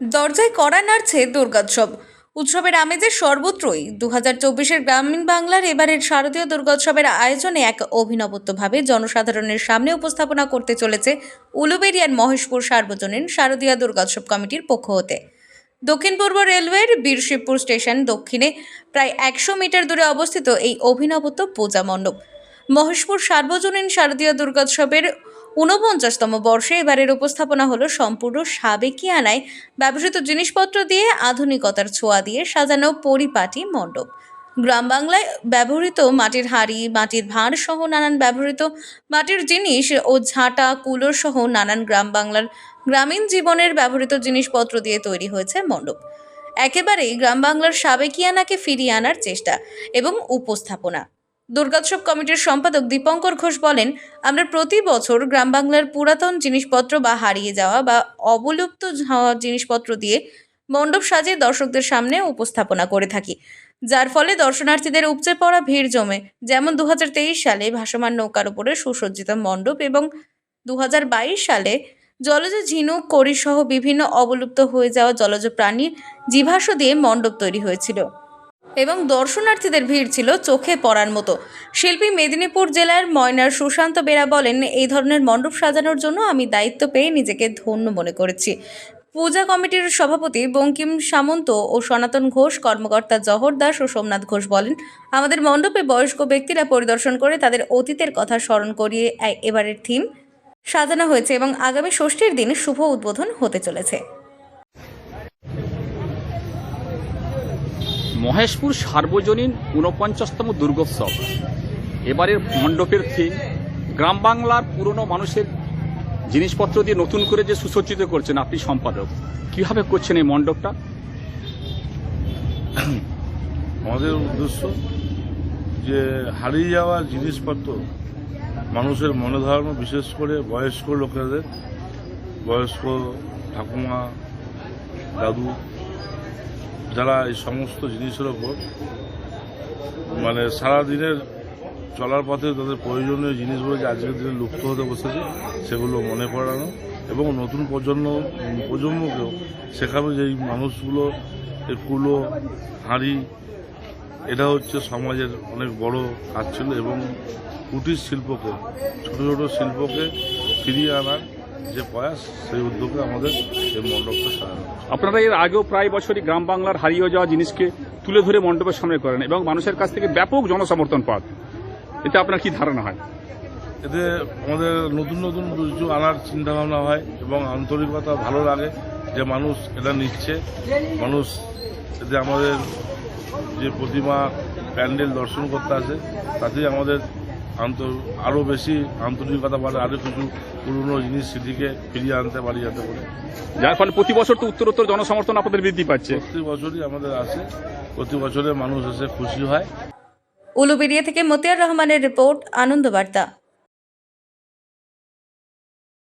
দরজায় কড়া নাড়ছে দুর্গোৎসব। উৎসবের আমেজে সর্বত্রই দু হাজার চব্বিশের গ্রামীণ বাংলার এবারের শারদীয় দুর্গোৎসবের আয়োজনে এক অভিনবত্বভাবে জনসাধারণের সামনে উপস্থাপনা করতে চলেছে উলুবেরিয়ার মহেশপুর সার্বজনীন শারদীয় দুর্গোৎসব কমিটির পক্ষ হতে। দক্ষিণ পূর্ব রেলওয়ের বীরশিবপুর স্টেশন দক্ষিণে প্রায় একশো মিটার দূরে অবস্থিত এই অভিনবত্ব পূজা মণ্ডপ। মহেশপুর সার্বজনীন শারদীয় দুর্গোৎসবের ঊনপঞ্চাশতম বর্ষে এবারের উপস্থাপনা হলো সম্পূর্ণ সাবেকি আনায়। ব্যবহৃত জিনিসপত্র দিয়ে আধুনিকতার ছোঁয়া দিয়ে সাজানো পরিপাটি মণ্ডপ। গ্রাম বাংলায় ব্যবহৃত মাটির হাঁড়ি, মাটির ভাঁড় সহ নানান ব্যবহৃত মাটির জিনিস ও ঝাঁটা, কুলোর সহ নানান গ্রাম বাংলার গ্রামীণ জীবনের ব্যবহৃত জিনিসপত্র দিয়ে তৈরি হয়েছে মণ্ডপ। একেবারেই গ্রাম বাংলার সাবেকিয়ানাকে ফিরিয়ে আনার চেষ্টা এবং উপস্থাপনা। দুর্গোৎসব কমিটির সম্পাদক দীপঙ্কর ঘোষ বলেন, আমরা প্রতি বছর গ্রাম বাংলার পুরাতন জিনিসপত্র বা হারিয়ে যাওয়া বা অবলুপ্ত হওয়া জিনিসপত্র দিয়ে মণ্ডপ সাজিয়ে দর্শকদের সামনে উপস্থাপনা করে থাকি। যার ফলে দর্শনার্থীদের উপচে পড়া ভিড় জমে, যেমন দু হাজার তেইশ সালে ভাসমান নৌকার উপরে সুসজ্জিত মণ্ডপ এবং দু হাজার বাইশ সালে জলজ ঝিনুক কড়ি সহ বিভিন্ন অবলুপ্ত হয়ে যাওয়া জলজ প্রাণীর জীবাশ্ম দিয়ে মণ্ডপ তৈরি হয়েছিল। এবং দর্শনার্থীদের ভিড় ছিল চোখে পড়ার মতো। শিল্পী মেদিনীপুর জেলার ময়নার সুশান্ত বেরা বলেন, এই ধরনের মণ্ডপ সাজানোর জন্য আমি দায়িত্ব পেয়ে নিজেকে ধন্য মনে করেছি। পূজা কমিটির সভাপতি বঙ্কিম সামন্ত ও সনাতন ঘোষ, কর্মকর্তা জহর দাস ও সোমনাথ ঘোষ বলেন, আমাদের মণ্ডপে বয়স্ক ব্যক্তিরা পরিদর্শন করে তাদের অতীতের কথা স্মরণ করিয়ে এবারের থিম সাজানো হয়েছে এবং আগামী ষষ্ঠীর দিন শুভ উদ্বোধন হতে চলেছে। মহেশপুর সার্বজনীন ঊনপঞ্চাশতম দুর্গোৎসব। এবারের মণ্ডপের থিম গ্রাম বাংলার পুরনো মানুষের জিনিসপত্র দিয়ে নতুন করে যে সুসজ্জিত করছেন আপনি সম্পাদক, কীভাবে করছেন এই মণ্ডপটা? আমাদের উদ্দেশ্য যে হারিয়ে যাওয়া জিনিসপত্র মানুষের মনে ধারণা, বিশেষ করে বয়স্ক লোকেদের, বয়স্ক ঠাকুমা, দাদু যারা এই সমস্ত জিনিসের ওপর মানে সারাদিনের চলার পথে তাদের প্রয়োজনীয় জিনিসগুলো যে আজকের দিনে লুপ্ত হতে বসেছে, সেগুলো মনে করানো এবং নতুন প্রজন্ম, প্রজন্মকেও শেখানো যে এই মানুষগুলো কুলো, হাঁড়ি, এটা হচ্ছে সমাজের অনেক বড় কাজ ছিল এবং কুটির শিল্পকে, ছোট ছোট শিল্পকে ফিরিয়ে আনার যে প্রয়াস সেই উদ্যোগে আমাদের এই মণ্ডপটা সাজানো আপনারা এর আগেও প্রায় বছরই গ্রাম বাংলার হারিয়ে যাওয়া জিনিসকে তুলে ধরে মণ্ডপের সামনে করেন এবং মানুষের কাছ থেকে ব্যাপক জনসমর্থন পান। এতে আপনার কি ধারণা হয়? এতে আমাদের নতুন নতুন কিছু আনার চিন্তা ভাবনা হয় এবং আন্তরিকতা ভালো লাগে যে মানুষ এটা নিচ্ছে। মানুষ এতে আমাদের যে প্রতিমা প্যান্ডেল দর্শন করতে আসে তাতেই আমাদের আন্ত আরও বেশি আন্তরিকতা বাড়ে আরও কিছু পুরনো জিনিস সেটিকে ফিরিয়ে আনতে পারি যাতে করে। যার ফলে প্রতি বছর তো উত্তরোত্তর জনসমর্থন আপনাদের বৃদ্ধি পাচ্ছে। প্রতি বছরই আমাদের আসে প্রতি বছরে মানুষ এসে খুশি হয়। উলুবেড়িয়া থেকে মতিয়ার রহমানের রিপোর্ট আনন্দ বার্তা